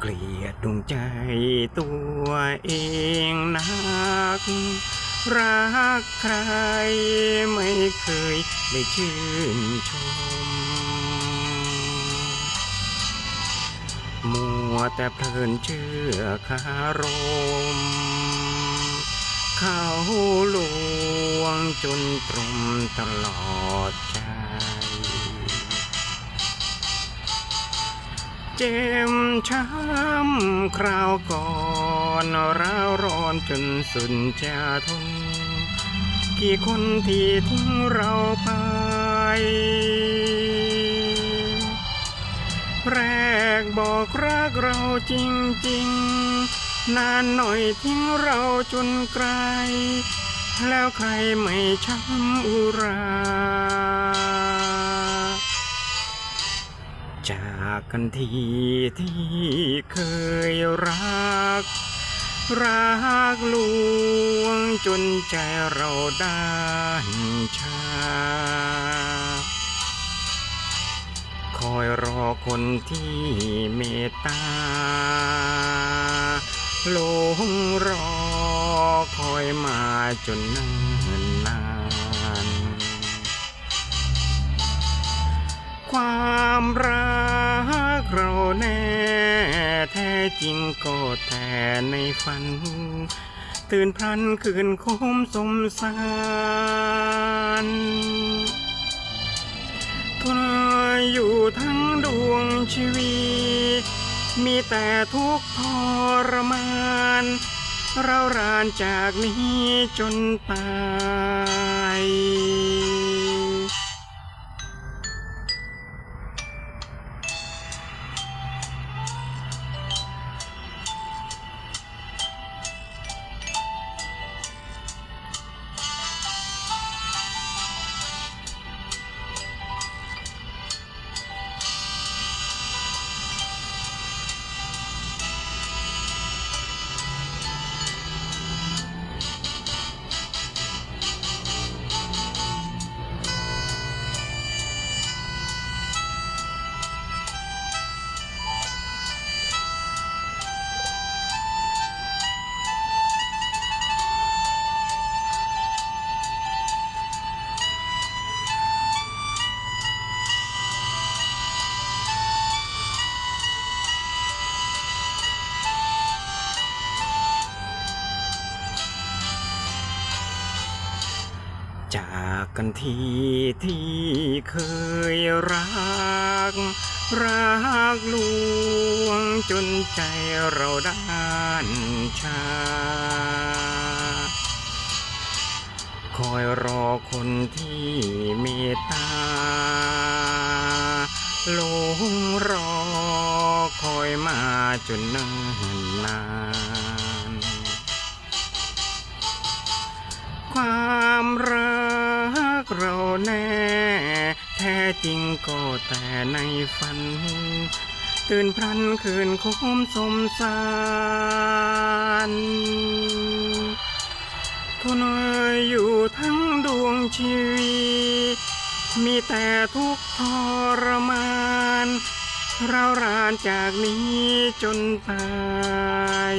เกลียดดวงใจตัวเองนัก รักใครไม่เคยได้ชื่นชม มัวแต่เพลินเชื่อคารม เขาลวงจนตรมตลอด เจ็มช้ำคราวก่อนร้าวร้อนจนสุดจะทน กี่คนที่ทิ้งเราไปแรกบอกรักเราจริงๆ นานหน่อยทิ้งเราจนไกล แล้วใครไม่ช้ำอุรา จากกันทีที่เคยรัก รักลวงจนใจเราด้านชา คอยรอคนที่เมตตาหลงรอคอยมาจนนิ่นนานความรัก แน่แท้จริงก็แต่ในฝัน ตื่นพลันคืนคมสมสารทนอยู่ทั้งดวงชีวิต มีแต่ทุกข์ทรมาน เรารานจากนี้จนตาย จากกันทีที่เคยรัก รักลวงจนใจเราด้านชา คอยรอคนที่เมตตาลงรอคอยมาจนนิ่นนาน รักเราแน่แท้จริงก็แต่ในฝัน ตื่นพลันคืนคมสมสารทนอยู่ทั้งดวงชีวิต มีแต่ทุกข์ทรมานเรารานจากนี้จนตาย